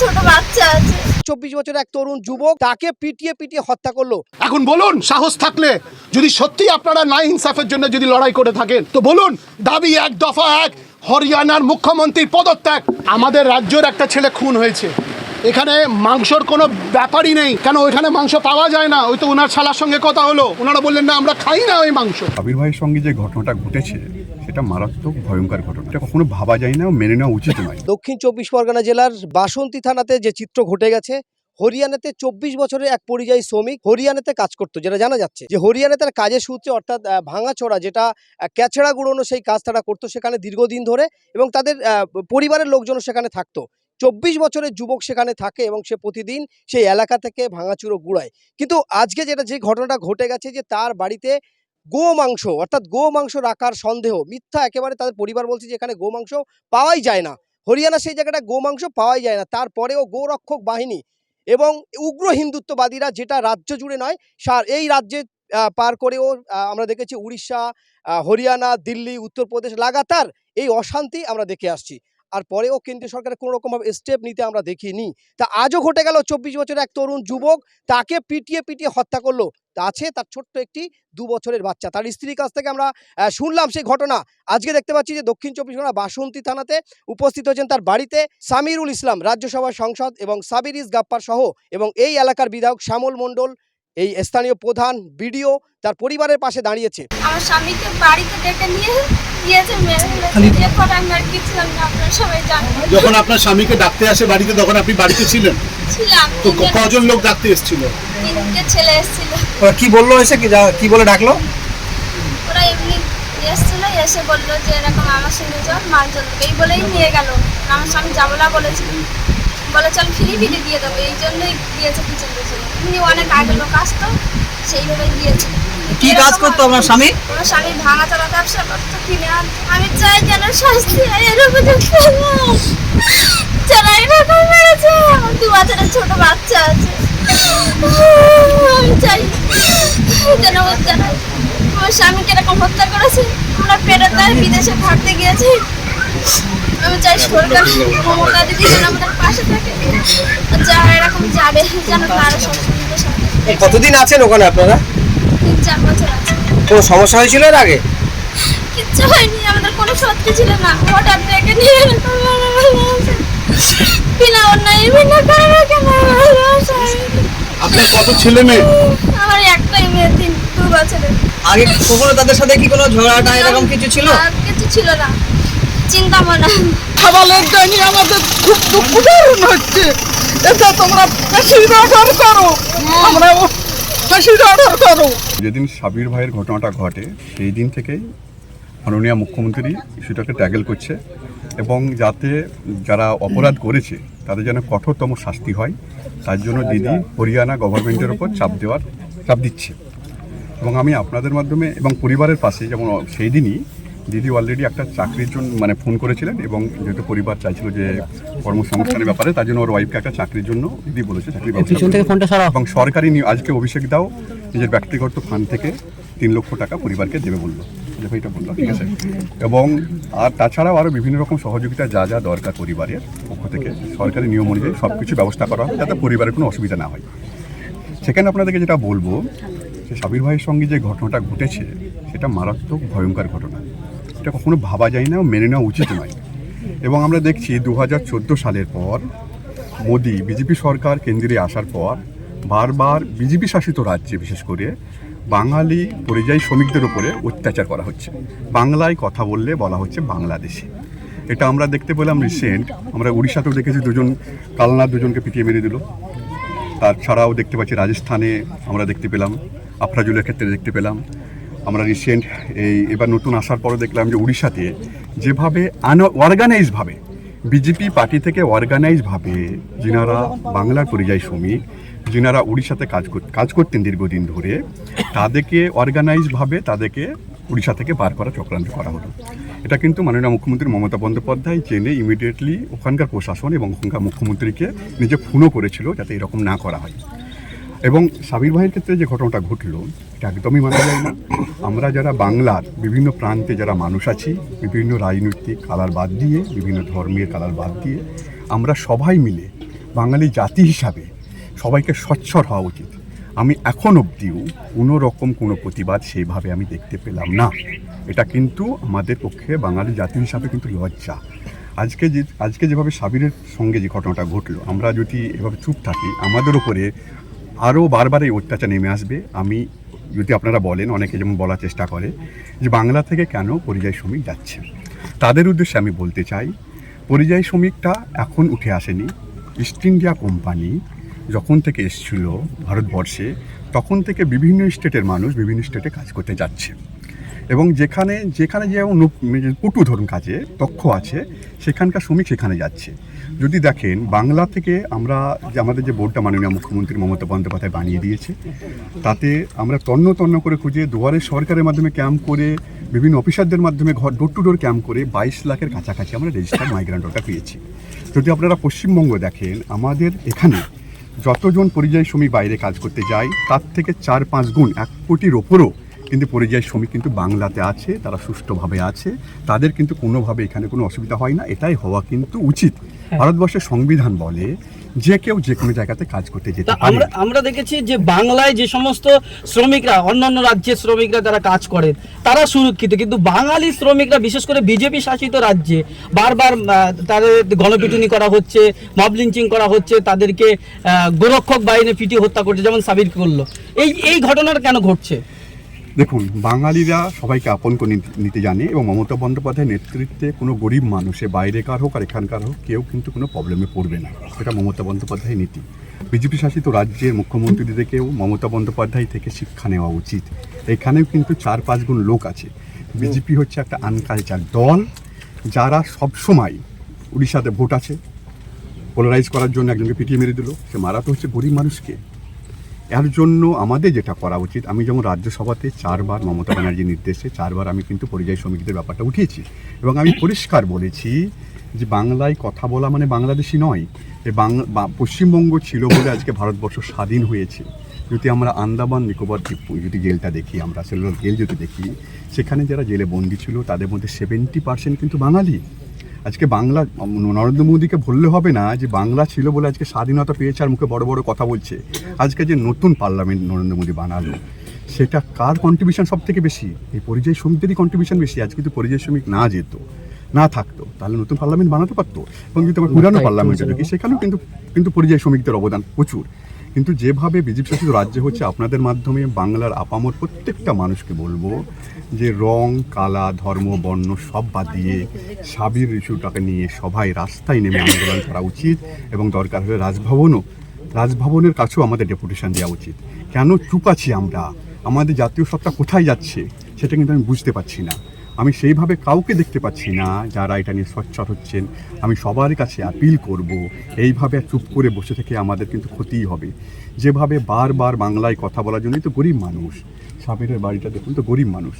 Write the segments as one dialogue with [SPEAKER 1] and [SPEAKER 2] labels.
[SPEAKER 1] ছোট বাচ্চা আছে।
[SPEAKER 2] চব্বিশ বছরের এক তরুণ যুবক তাকে পিটিয়ে পিটিয়ে হত্যা করল।
[SPEAKER 3] এখন বলুন সাহস থাকলে যদি সত্যি আপনারা না ইনসাফের জন্য যদি লড়াই করে থাকেন তো বলুন দাবি এক দফা এক হরিয়ানার মুখ্যমন্ত্রীর পদত্যাগ আমাদের রাজ্যের একটা ছেলে খুন হয়েছে। এখানে মাংসর কোনো ব্যাপারই নেই কেন ওইখানে মাংস পাওয়া যায় না? ওই তো ওনার শালার সঙ্গে কথা হলো। ওনারা বললেন না আমরা খাই না ওই মাংস।
[SPEAKER 4] আবির ভাইয়ের সঙ্গে যে ঘটনাটা ঘটেছে সেটা মারাত্মক ভয়ঙ্কর ঘটনা। এটা কখনো ভাবা যায় না মেনে নেওয়া উচিত নয়।
[SPEAKER 2] দক্ষিণ চব্বিশ পরগনা জেলার বাসন্তী থানাতে যে চিত্র ঘটে গেছে, হরিয়ানাতে চব্বিশ বছরের এক পরিযায়ী শ্রমিক হরিয়ানাতে কাজ করতো, যেটা জানা যাচ্ছে। যে হরিয়ানাতে তার কাজের সূত্রে অর্থাৎ ভাঙাচোরা যেটা ক্যাচড়া গুঁড়োনো সেই কাজ তারা করতো সেখানে দীর্ঘদিন ধরে এবং তাদের পরিবারের লোকজনও সেখানে থাকতো। চব্বিশ বছরের যুবক সেখানে থাকে এবং সে প্রতিদিন সেই এলাকা থেকে ভাঙাচুরো গুড়ায়। কিন্তু আজকে যেটা যে ঘটনাটা ঘটে গেছে যে তার বাড়িতে গো মাংস অর্থাৎ গো মাংস রাখার সন্দেহ। মিথ্যা একেবারে তাদের পরিবার বলছে যে এখানে গো মাংস পাওয়াই যায় না। হরিয়ানা সেই জায়গাটা গো মাংস পাওয়াই যায় না। তারপরেও গোরক্ষক বাহিনী এবং উগ্র হিন্দুত্ববাদীরা যেটা রাজ্য জুড়ে নয়, সার এই রাজ্যে পার করেও আমরা দেখেছি উড়িষ্যা হরিয়ানা, দিল্লি, উত্তরপ্রদেশ লাগাতার এই অশান্তি আমরা দেখে আসছি। আর পরেও কেন্দ্রীয় সরকারের কোনো রকমভাবে স্টেপ নিতে আমরা দেখিনি। তা আজও ঘটে গেল চব্বিশ বছরের এক তরুণ যুবক, তাকে পিটিয়ে পিটিয়ে হত্যা করল। আছে তার ছোট্ট একটি দু বছরের বাচ্চা। তার স্ত্রীর কাছ থেকে আমরা শুনলাম সেই ঘটনা। আজকে দেখতে পাচ্ছি যে দক্ষিণ চব্বিশ পরগনা বাসন্তী থানাতে উপস্থিত হয়েছেন তার বাড়িতে সামিরুল ইসলাম, রাজ্যসভার সংসদ এবং সাবিরিস গাপ্পার সহ এবং এই এলাকার বিধায়ক শ্যামল মণ্ডল। এই স্থানীয় প্রধান বিডিও তার পরিবারের পাশে দাঁড়িয়েছে।
[SPEAKER 1] আমার স্বামীকে বাড়িতে ডেকে নিয়ে
[SPEAKER 5] যখন আপনার স্বামীকে ডাকতে আসে বাড়িতে তখন আপনি বাড়িতে ছিলেন? তো কজন লোক ডাকতে এসেছিল?
[SPEAKER 1] তিনটে ছেলে এসেছিল।
[SPEAKER 6] ওরা কি বলল এসে কি বলে ডাকলো?
[SPEAKER 1] ওরা এমনি এসেছিল এসে বলল যে এরকম আমার সঙ্গে চল মাল চলবে এই বলেই নিয়ে গেল। আমার স্বামী যাব না বলেছিল। বলে চল ফ্রি ফ্রি দিয়ে দেবো। এই জন্যই দিয়েছে পিছন পিছনে। এমনি অনেক আগে লোক আসতো সেইভাবে দিয়েছে।
[SPEAKER 6] কি কাজ করতো আপনার স্বামী?
[SPEAKER 1] আমার স্বামী ভাঙা চলা ব্যবসা করতো কিনে আনতো। আমি চাই যেন শাস্তি হয় এরকম যারা এরকম মেরেছে। দু বছরের ছোট বাচ্চা আছে। আমি চাই যেন যেন আমার স্বামীকে এরকম হত্যা করেছে। আমরা দায় বিদেশে থাকতে গিয়েছি। আমি চাই সরকার মমতা দিদি যেন আমাদের পাশে থাকে। যারা এরকম যাবে যেন তারা সব সাথে
[SPEAKER 6] কতদিন আছেন ওখানে আপনারা?
[SPEAKER 1] তিন চার বছর আছে।
[SPEAKER 6] কোনো সমস্যা হয়েছিল এর আগে?
[SPEAKER 1] কিচ্ছু হয়নি আমাদের কোনো সত্যি ছিল না। হঠাৎ ডেকে নিয়ে এরকম মারা বিনা অন্যায় বিনা কারণে কেন
[SPEAKER 5] আপনার কত ছেলে মেয়ে?
[SPEAKER 1] আমার একটাই মেয়ে তিন দু বছরের।
[SPEAKER 6] আগে কখনো তাদের সাথে কি কোনো ঝগড়াটা এরকম কিছু ছিল?
[SPEAKER 1] আর কিছু ছিল না। চিন্তা মনে
[SPEAKER 7] খাবারের জন্য আমাদের খুব দুঃখ দারুণ হচ্ছে। এটা তোমরা ফাঁসির অর্ডার করো। আমরা ফাঁসির অর্ডার করো।
[SPEAKER 4] যেদিন সাবির ভাইয়ের ঘটনাটা ঘটে সেই দিন থেকেই মাননীয় মুখ্যমন্ত্রী ইস্যুটাকে ট্যাগেল করছে এবং যাতে যারা অপরাধ করেছে তাদের যেন কঠোরতম শাস্তি হয় তার জন্য দিদি হরিয়ানা গভর্নমেন্টের ওপর চাপ দেওয়ার চাপ দিচ্ছে। এবং আমি আপনাদের মাধ্যমে এবং পরিবারের পাশে যেমন সেই দিনই দিদি অলরেডি একটা চাকরির জন্য মানে ফোন করেছিলেন এবং যেহেতু পরিবার চাইছিল যে কর্মসংস্থানের ব্যাপারে তার জন্য ওর ওয়াইফকে একটা চাকরির জন্য দিদি বলেছে চাকরি এবং সরকারি আজকে অভিষেক দাও নিজের ব্যক্তিগত ফান্ড থেকে তিন লক্ষ টাকা পরিবারকে দেবে বলল। দেখো এটা বলল ঠিক আছে? এবং আর তাছাড়াও আরও বিভিন্ন রকম সহযোগিতা যা যা দরকার পরিবারের পক্ষ থেকে সরকারি নিয়ম অনুযায়ী সব কিছু ব্যবস্থা করা হবে যাতে পরিবারের কোনো অসুবিধা না হয়। সেখানে আপনাদেরকে যেটা বলব যে সাবির ভাইয়ের সঙ্গে যে ঘটনাটা ঘটেছে সেটা মারাত্মক ভয়ঙ্কর ঘটনা। এটা কখনো ভাবা যায় না মেনে নেওয়া উচিত নয়। এবং আমরা দেখছি দু হাজার চোদ্দ সালের পর মোদি বিজেপি সরকার কেন্দ্রে আসার পর বারবার বিজেপি শাসিত রাজ্যে, বিশেষ করে বাঙালি পরিযায়ী শ্রমিকদের উপরে অত্যাচার করা হচ্ছে। বাংলায় কথা বললে বলা হচ্ছে বাংলাদেশি। এটা আমরা দেখতে পেলাম রিসেন্ট আমরা উড়িষ্যাতেও দেখেছি দুজন, কালনা দুজনকে পিটিয়ে মেরে দিল। তাছাড়াও দেখতে পাচ্ছি রাজস্থানে আমরা দেখতে পেলাম, আফরাজুলের ক্ষেত্রে দেখতে পেলাম। আমরা রিসেন্ট এই এবার নতুন আসার পরে দেখলাম যে উড়িষ্যাতে যেভাবে আন অর্গানাইজভাবে বিজেপি পার্টি থেকে অর্গানাইজভাবে যিনারা বাংলার পরিযায়ী শ্রমিক, যিনারা উড়িষ্যাতে কাজ কাজ করতেন দীর্ঘদিন ধরে, তাদেরকে অর্গানাইজভাবে তাদেরকে উড়িষ্যা থেকে বার করা চক্রান্ত করা হলো। এটা কিন্তু মাননীয় মুখ্যমন্ত্রী মমতা বন্দ্যোপাধ্যায় জেনে ইমিডিয়েটলি ওখানকার প্রশাসন এবং ওখানকার মুখ্যমন্ত্রীকে নিজে ফোনও করেছিল যাতে এরকম না করা হয়। এবং সাবির ভাইয়ের ক্ষেত্রে যে ঘটনাটা ঘটলো, এটা একদমই মানা যায় না। আমরা যারা বাংলার বিভিন্ন প্রান্তে যারা মানুষ আছি, বিভিন্ন রাজনৈতিক কালার বাদ দিয়ে, বিভিন্ন ধর্মের কালার বাদ দিয়ে, আমরা সবাই মিলে বাঙালি জাতি হিসাবে সবাইকে স্বচ্ছর হওয়া উচিত। আমি এখন অবধিও কোনো রকম কোনো প্রতিবাদ সেইভাবে আমি দেখতে পেলাম না। এটা কিন্তু আমাদের পক্ষে বাঙালি জাতি হিসাবে কিন্তু লজ্জা। আজকে যে, আজকে যেভাবে সাবিরের সঙ্গে যে ঘটনাটা ঘটলো, আমরা যদি এভাবে চুপ থাকি, আমাদের উপরে আরও বারবার এই অত্যাচার নেমে আসবে। আমি যদি আপনারা বলেন, অনেকে যেমন বলার চেষ্টা করে যে বাংলা থেকে কেন পরিযায়ী শ্রমিক যাচ্ছে? তাদের উদ্দেশ্যে আমি বলতে চাই, পরিযায়ী শ্রমিকটা এখন উঠে আসেনি। ইস্ট ইন্ডিয়া কোম্পানি যখন থেকে এসছিল ভারতবর্ষে, তখন থেকে বিভিন্ন স্টেটের মানুষ বিভিন্ন স্টেটে কাজ করতে যাচ্ছে। এবং যেখানে যেখানে যে মানে পটু ধরুন কাজে দক্ষ আছে, সেখানকার শ্রমিক সেখানে যাচ্ছে। যদি দেখেন, বাংলা থেকে আমরা যে আমাদের যে বোর্ডটা মাননীয় মুখ্যমন্ত্রী মমতা বন্দ্যোপাধ্যায় বানিয়ে দিয়েছে, তাতে আমরা তন্ন তন্ন করে খুঁজে দুয়ারে সরকারের মাধ্যমে ক্যাম্প করে, বিভিন্ন অফিসারদের মাধ্যমে ঘর ডোর টু ডোর ক্যাম্প করে বাইশ লাখের কাছাকাছি আমরা রেজিস্টার মাইগ্রেন্ট ওয়ার্কার পেয়েছি। যদি আপনারা পশ্চিমবঙ্গ দেখেন, আমাদের এখানে যতজন পরিযায়ী শ্রমিক বাইরে কাজ করতে যায়, তার থেকে চার পাঁচ গুণ, এক কোটির ওপরও কিন্তু পরিযায়ী শ্রমিক কিন্তু বাংলাতে আছে তারা সুষ্ঠুভাবে আছে। তাদের কিন্তু কোনোভাবে এখানে কোনো অসুবিধা হয় না এটাই হওয়া কিন্তু উচিত। ভারতবর্ষের সংবিধান বলে যে কেউ যে কোনো জায়গাতে কাজ করতে যেতে
[SPEAKER 8] আমরা আমরা দেখেছি যে বাংলায় যে সমস্ত শ্রমিকরা অন্যান্য রাজ্যের শ্রমিকরা যারা কাজ করেন তারা সুরক্ষিত। কিন্তু বাঙালি শ্রমিকরা বিশেষ করে বিজেপি শাসিত রাজ্যে বারবার তাদের গণপিটুনি করা হচ্ছে মব লিঞ্চিং করা হচ্ছে তাদেরকে গোরক্ষক বাহিনী পিটিয়ে হত্যা করছে যেমন সাবির করল। এই এই ঘটনাটা কেন ঘটছে?
[SPEAKER 4] দেখুন, বাঙালিরা সবাইকে আপন করে নিতে- জানে এবং মমতা বন্দ্যোপাধ্যায়ের নেতৃত্বে কোনো গরিব মানুষে বাইরেকার হোক আর এখানকার হোক, কেউ কিন্তু কোনো প্রবলেমে পড়বে না। এটা মমতা বন্দ্যোপাধ্যায়ের নীতি। বিজেপি শাসিত রাজ্যের মুখ্যমন্ত্রীদেরকেও মমতা বন্দ্যোপাধ্যায় থেকে শিক্ষা নেওয়া উচিত। এখানেও কিন্তু চার পাঁচ গুণ লোক আছে। বিজেপি হচ্ছে একটা আনকালচার দল, যারা সবসময় উড়িষ্যাতে ভোট আছে পোলারাইজ করার জন্য একজনকে পিটিয়ে মেরে দিল। সে মারা তো হচ্ছে গরিব মানুষকে। এর জন্য আমাদের যেটা করা উচিত, আমি যেমন রাজ্যসভাতে চারবার মমতা ব্যানার্জির নির্দেশে চারবার আমি কিন্তু পরিযায়ী শ্রমিকদের ব্যাপারটা উঠিয়েছি এবং আমি পরিষ্কার বলেছি যে বাংলায় কথা বলা মানে বাংলাদেশি নয় এ বাংলা পশ্চিমবঙ্গ ছিল বলে আজকে ভারতবর্ষ স্বাধীন হয়েছে। যদি আমরা আন্দামান, নিকোবর যদি জেলটা দেখি আমরা, সেলুলার জেল যদি দেখি, সেখানে যারা জেলে বন্দি ছিল তাদের মধ্যে সেভেন্টি পার্সেন্ট কিন্তু বাঙালি। আজকে বাংলা নরেন্দ্র মোদীকে বললে হবে না যে বাংলা ছিল বলে আজকে স্বাধীনতা পেয়েছে আর মুখে বড় বড় কথা বলছে। আজকে যে নতুন পার্লামেন্ট নরেন্দ্র মোদী বানালো সেটা কার কন্ট্রিবিউশন সব থেকে বেশি? এই পরিযায়ী শ্রমিকদেরই কন্ট্রিবিউশন বেশি। আজকে যদি পরিযায়ী শ্রমিক না যেত না থাকতো তাহলে নতুন পার্লামেন্ট বানাতে পারতো? এবং যদি আমার পুরানো পার্লামেন্টে দেখি সেখানেও কিন্তু কিন্তু পরিযায়ী শ্রমিকদের অবদান প্রচুর। কিন্তু যেভাবে বিজেপি শাসিত রাজ্য হচ্ছে আপনাদের মাধ্যমে বাংলার আপামর প্রত্যেকটা মানুষকে বলব যে রং, কালা, ধর্ম, বর্ণ সব বাদ দিয়ে সাবির ইস্যুটাকে নিয়ে সবাই রাস্তায় নেমে আন্দোলন করা উচিত এবং দরকার হলে রাজভবনও, রাজভবনের কাছেও আমাদের ডেপুটেশন দেওয়া উচিত। কেন চুপ আছি আমরা? আমাদের জাতীয় সত্তা কোথায় যাচ্ছে? সেটা কিন্তু আমি বুঝতে পারছি না। আমি সেইভাবে কাউকে দেখতে পাচ্ছি না যারা এটা নিয়ে সোচ্চার হচ্ছেন। আমি সবার কাছে আপিল করব। এইভাবে চুপ করে বসে থেকে আমাদের কিন্তু ক্ষতিই হবে। যেভাবে বারবার বাংলায় কথা বলার জন্যই তো গরিব মানুষ। সাবিরের বাড়িটা দেখুন তো গরিব মানুষ।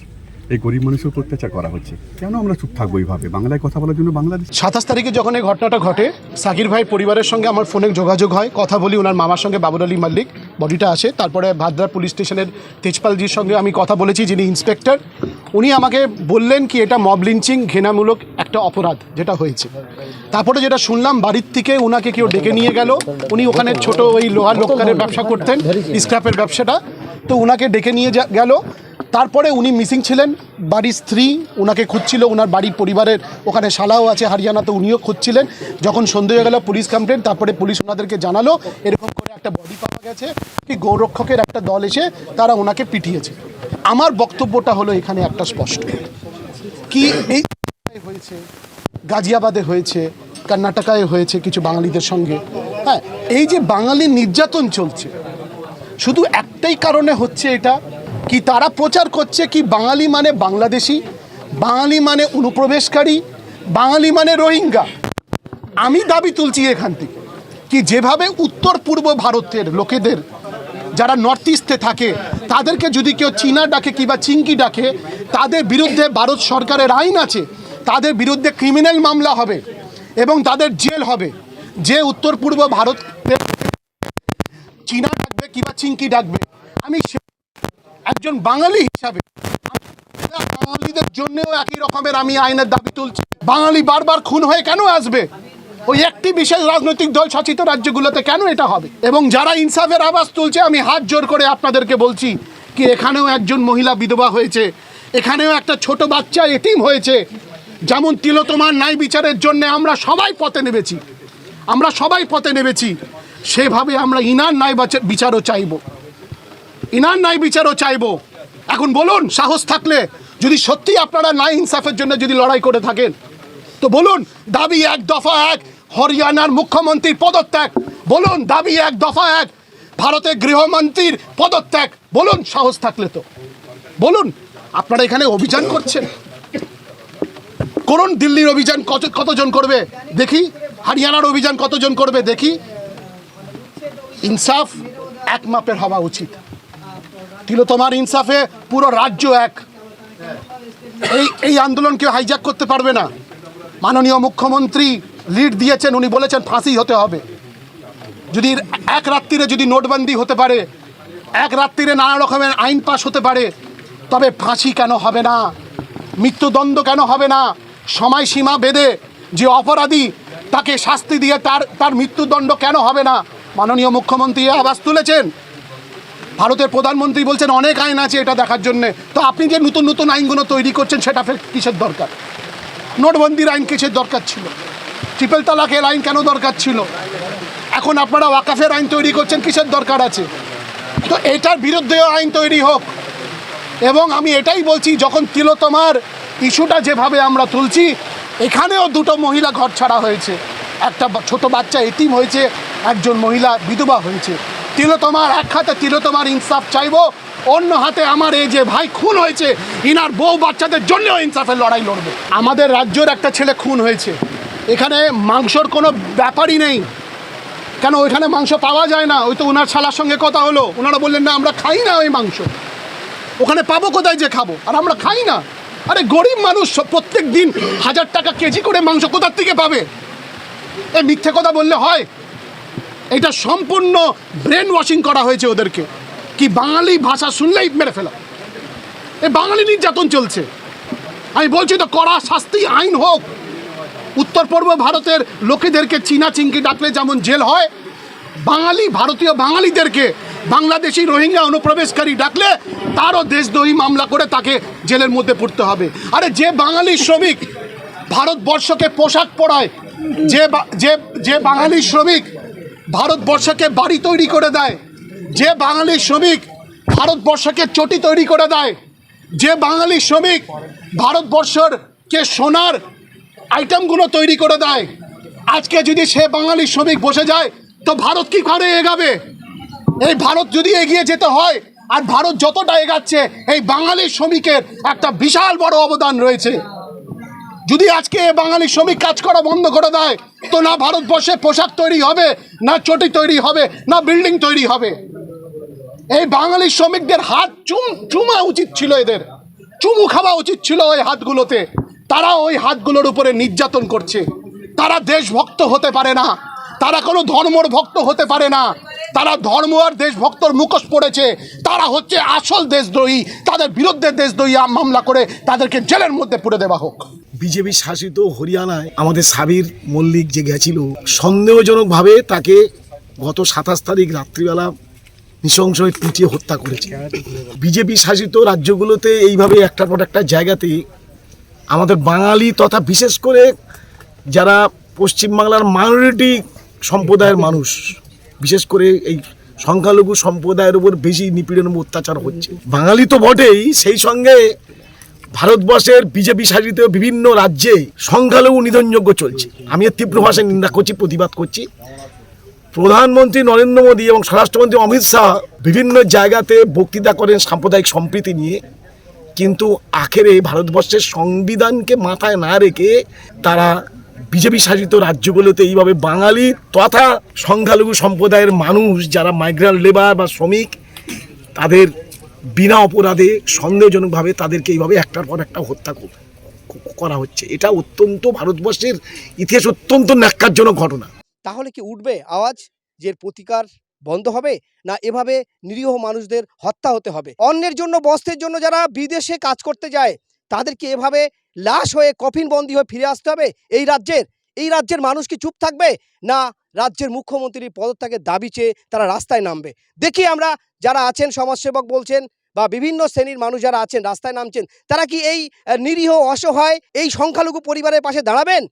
[SPEAKER 4] এই গরিব মানুষের অত্যাচার করা হচ্ছে। কেন আমরা চুপ থাকব এইভাবে? বাংলায় কথা বলার জন্য বাংলাদেশ
[SPEAKER 3] সাতাশ তারিখে যখন এই ঘটনাটা ঘটে, সাকির ভাই পরিবারের সঙ্গে আমার ফোনে যোগাযোগ হয়, কথা বলি ওনার মামার সঙ্গে বাবুর আলী মাল্লিক, বডিটা আসে, তারপরে ভাদ্রা পুলিশ স্টেশনের তেজপালজির সঙ্গে আমি কথা বলেছি, যিনি ইন্সপেক্টর, উনি আমাকে বললেন কি এটা মব লিঞ্চিং, ঘৃণামূলক একটা অপরাধ, যেটা হয়েছে। তারপরে যেটা শুনলাম, বাড়ির থেকে ওনাকে কেউ ডেকে নিয়ে গেল, উনি ওখানে ছোট ওই লোহার লোকারের ব্যবসা করতেন, স্ক্র্যাপের ব্যবসাটা, তো ওনাকে ডেকে নিয়ে গেল তারপরে উনি মিসিং ছিলেন, বাড়ির স্ত্রী ওনাকে খুঁজছিল ওনার বাড়ির পরিবারের ওখানে শালাও আছে হারিয়ানাতে, উনিও খুঁজছিলেন। যখন সন্ধে হয়ে গেল পুলিশ কমপ্লেন তারপরে পুলিশ ওনাদেরকে জানালো, এরকম করে একটা বডি পাওয়া গেছে, কি গৌরক্ষকের একটা দল এসে তারা ওনাকে পিটিয়েছে। আমার বক্তব্যটা হলো এখানে একটা স্পষ্ট। কি এই হয়েছে? গাজিয়াবাদে হয়েছে, কর্ণাটকায় হয়েছে কিছু বাঙালিদের সঙ্গে। হ্যাঁ এই যে বাঙালি নির্যাতন চলছে, শুধু একটাই কারণে হচ্ছে এটা কি তারা প্রচার করছে কি বাঙালি মানে বাংলাদেশি? বাঙালি মানে অনুপ্রবেশকারী? বাঙালি মানে রোহিঙ্গা? আমি দাবি তুলছি এখান থেকে কি যেভাবে উত্তর পূর্ব ভারতের লোকেদের যারা নর্থ ইস্টে থাকে, তাদেরকে যদি কেউ চীনা ডাকে কিংবা চিঙ্কি ডাকে, তাদের বিরুদ্ধে ভারত সরকারের আইন আছে, তাদের বিরুদ্ধে ক্রিমিনাল মামলা হবে এবং তাদের জেল হবে। যে উত্তর পূর্ব ভারতের চীনা ডাকবে কিংবা চিঙ্কি ডাকবে, আমি একজন বাঙালি হিসাবে, বাঙালিদের জন্যও একই রকমের আমি আইনের দাবি তুলছি। বাঙালি বারবার খুন হয়ে কেন আসবে? ওই একটি বিশেষ রাজনৈতিক দল শাসিত রাজ্যগুলোতে কেন এটা হবে? এবং যারা ইনসাফের আওয়াজ তুলছে, আমি হাত জোর করে আপনাদেরকে বলছি কি এখানেও একজন মহিলা বিধবা হয়েছে, এখানেও একটা ছোট বাচ্চা এটিম হয়েছে। যেমন তিলোতমার ন্যায় বিচারের জন্য আমরা সবাই পথে নেমেছি। আমরা সবাই পথে নেমেছি। সেভাবে আমরা ইনার ন্যায় বাচা- বিচারও চাইব। ইনার নাই বিচারও চাইব। এখন বলুন, সাহস থাকলে যদি সত্যি আপনারা নাই ইনসাফের জন্য যদি লড়াই করে থাকেন, তো বলুন, দাবি এক, দফা এক, হরিয়ানার মুখ্যমন্ত্রীর পদত্যাগ, বলুন, দাবি এক, দফা এক, ভারতের গৃহমন্ত্রীর পদত্যাগ, বলুন, সাহস থাকলে তো। বলুন, আপনারা এখানে অভিযান করছেন? করুন, দিল্লির অভিযান কত, কতজন করবে? দেখি, হরিয়ানার অভিযান কতজন করবে? দেখি। ইনসাফ এক মাপের হওয়া উচিত। তিলোতমার ইনসাফে, পুরো রাজ্য এক। এই এই আন্দোলনকে হাইজ্যাক করতে পারবে না। মাননীয় মুখ্যমন্ত্রী লিড দিয়েছেন, উনি বলেছেন ফাঁসি হতে হবে। যদি এক রাত্রিরে যদি নোটবন্দি হতে পারে, এক রাত্রিরে নানা রকমের আইন পাশ হতে পারে, তবে ফাঁসি কেন হবে না? মৃত্যুদণ্ড কেন হবে না? সময়সীমা বেঁধে যে অপরাধী তাকে শাস্তি দিয়ে তার তার মৃত্যুদণ্ড কেন হবে না? মাননীয় মুখ্যমন্ত্রী আওয়াজ তুলেছেন। ভারতের প্রধানমন্ত্রী বলছেন, অনেক আইন আছে এটা দেখার জন্য। তো আপনি যে নতুন নতুন আইনগুলো তৈরি করছেন, সেটা ফের কিসের দরকার? নোটবন্দির আইন কিসের দরকার ছিল? ট্রিপল তালাকের আইন কেন দরকার ছিল? এখন আপনারা ওয়াকাফের আইন তৈরি করছেন, কিসের দরকার আছে? তো এটার বিরুদ্ধেও আইন তৈরি হোক। এবং আমি এটাই বলছি, যখন তিলোতমার ইস্যুটা যেভাবে আমরা তুলছি, এখানেও দুটো মহিলা ঘর ছাড়া হয়েছে। একটা ছোট বাচ্চা এতিম হয়েছে, একজন মহিলা বিধবা হয়েছে। তিলোতমার এক হাতে তিলোতমার ইনসাফ চাইব, অন্য হাতে আমার এই যে ভাই খুন হয়েছে, ইনার বউ বাচ্চাদের জন্যও ইনসাফের লড়াই লড়বে। আমাদের রাজ্যের একটা ছেলে খুন হয়েছে। এখানে মাংসর কোনো ব্যাপারই নেই। কেন ওইখানে মাংস পাওয়া যায় না? ওই তো ওনার শালার সঙ্গে কথা হলো। ওনারা বললেন, না, আমরা খাই না ওই মাংস। ওখানে পাবো কোথায় যে খাব? আর আমরা খাই না। আরে গরিব মানুষ প্রত্যেক দিন হাজার টাকা কেজি করে মাংস কোথার থেকে পাবে? এ মিথ্যে কথা বললে হয়। এটা সম্পূর্ণ ব্রেন ওয়াশিং করা হয়েছে ওদেরকে। কি বাঙালি ভাষা শুনলেই মেরে ফেলা। এ বাঙালি নির্যাতন চলছে। আমি বলছি তো, কড়া শাস্তি, আইন হোক। উত্তর পূর্ব ভারতের লোকেদেরকে চীনা চিংকি ডাকলে যেমন জেল হয়, বাঙালি, ভারতীয় বাঙালিদেরকে বাংলাদেশি রোহিঙ্গা অনুপ্রবেশকারী ডাকলে তারও দেশদ্রোহী মামলা করে তাকে জেলের মধ্যে পড়তে হবে। আরে যে বাঙালি শ্রমিক ভারতবর্ষকে পোশাক পরায়, যে যে যে বাঙালি শ্রমিক ভারতবর্ষকে বাড়ি তৈরি করে দেয়। যে বাঙালি শ্রমিক ভারতবর্ষকে চটি তৈরি করে দেয়। যে বাঙালি শ্রমিক ভারতবর্ষর কে সোনার আইটেমগুলো তৈরি করে দেয়। আজকে যদি সে বাঙালি শ্রমিক বসে যায়, তো ভারত কি করে এগাবে? এই ভারত যদি এগিয়ে যেতে হয়, আর ভারত যতটা এগাচ্ছে, এই বাঙালি শ্রমিকের একটা বিশাল বড় অবদান রয়েছে। যদি আজকে বাঙালি শ্রমিক কাজ করা বন্ধ করে দেয়, তো না ভারতবর্ষে পোশাক তৈরি হবে, না চটি তৈরি হবে, না বিল্ডিং তৈরি হবে। এই বাঙালি শ্রমিকদের হাত চুম, চুমা উচিত ছিল এদের। চুমু খাওয়া উচিত ছিল ওই হাতগুলোতে। তারা ওই হাতগুলোর উপরে নির্যাতন করছে। তারা দেশভক্ত হতে পারে না। তারা কোনো ধর্মর ভক্ত হতে পারে না। তারা ধর্ম আর দেশভক্তর মুখোশ পড়েছে। তারা হচ্ছে আসল দেশদ্রোহী। তাদের বিরুদ্ধে দেশদ্রোহী মামলা করে তাদেরকে জেলের মধ্যে পুরে দেওয়া হোক।
[SPEAKER 9] বিজেপি শাসিত হরিয়ানায় আমাদের সাবির মল্লিক যে গেছিল, সন্দেহজনকভাবে তাকে গত সাতাশ তারিখ রাত্রিবেলা নৃশংসভাবে পিটিয়ে হত্যা করেছে। বিজেপি শাসিত রাজ্যগুলোতে এইভাবে একটার পর একটা জায়গাতে আমাদের বাঙালি তথা বিশেষ করে যারা পশ্চিমবাংলার মাইনরিটি সম্প্রদায়ের মানুষ, বিশেষ করে এই সংখ্যালঘু সম্প্রদায়ের উপর বেশি নিপীড়ন অত্যাচার হচ্ছে। বাঙালি তো বটেই, সেই সঙ্গে ভারতবর্ষের বিজেপি শাসিত বিভিন্ন রাজ্যে সংখ্যালঘু নিধনযোগ্য চলছে। আমি এর তীব্র ভাষায় নিন্দা করছি, প্রতিবাদ করছি। প্রধানমন্ত্রী নরেন্দ্র মোদী এবং স্বরাষ্ট্রমন্ত্রী অমিত শাহ বিভিন্ন জায়গাতে বক্তৃতা করেন সাম্প্রদায়িক সম্প্রীতি নিয়ে। কিন্তু আখেরে ভারতবর্ষের সংবিধানকে মাথায় না রেখে তারা বিজেপি শাসিত রাজ্যগুলোতে এইভাবে বাঙালি তথা সংখ্যালঘু সম্প্রদায়ের মানুষ, যারা মাইগ্রেন্ট লেবার বা শ্রমিক, তাদের বিনা অপরাধে সন্দেহজনকভাবে তাদেরকে এইভাবে একটার পর একটা হত্যা কর- হচ্ছে। এটা অত্যন্ত ভারতবর্ষের ইতিহাস অত্যন্ত ন্যাক্কারজনক ঘটনা।
[SPEAKER 2] তাহলে কি উঠবে আওয়াজ যে প্রতিকার বন্ধ হবে না এভাবে নিরীহ মানুষদের হত্যা হতে হবে? অন্যের জন্য, বস্ত্রের জন্য যারা বিদেশে কাজ করতে যায়, তাদেরকে এভাবে লাশ হয়ে কফিন বন্দি হয়ে ফিরে আসতে হবে? এই রাজ্যের এই রাজ্যের মানুষ কি চুপ থাকবে? না রাজ্যের মুখ্যমন্ত্রীর পদত্যাগের দাবি চেয়ে তারা রাস্তায় নামবে? দেখি আমরা যারা আছেন সমাজসেবক বলছেন বা বিভিন্ন শ্রেণির মানুষ যারা আছেন, রাস্তায় নামছেন, তারা কি এই নিরীহ, অসহায় এই সংখ্যালঘু পরিবারের পাশে দাঁড়াবেন?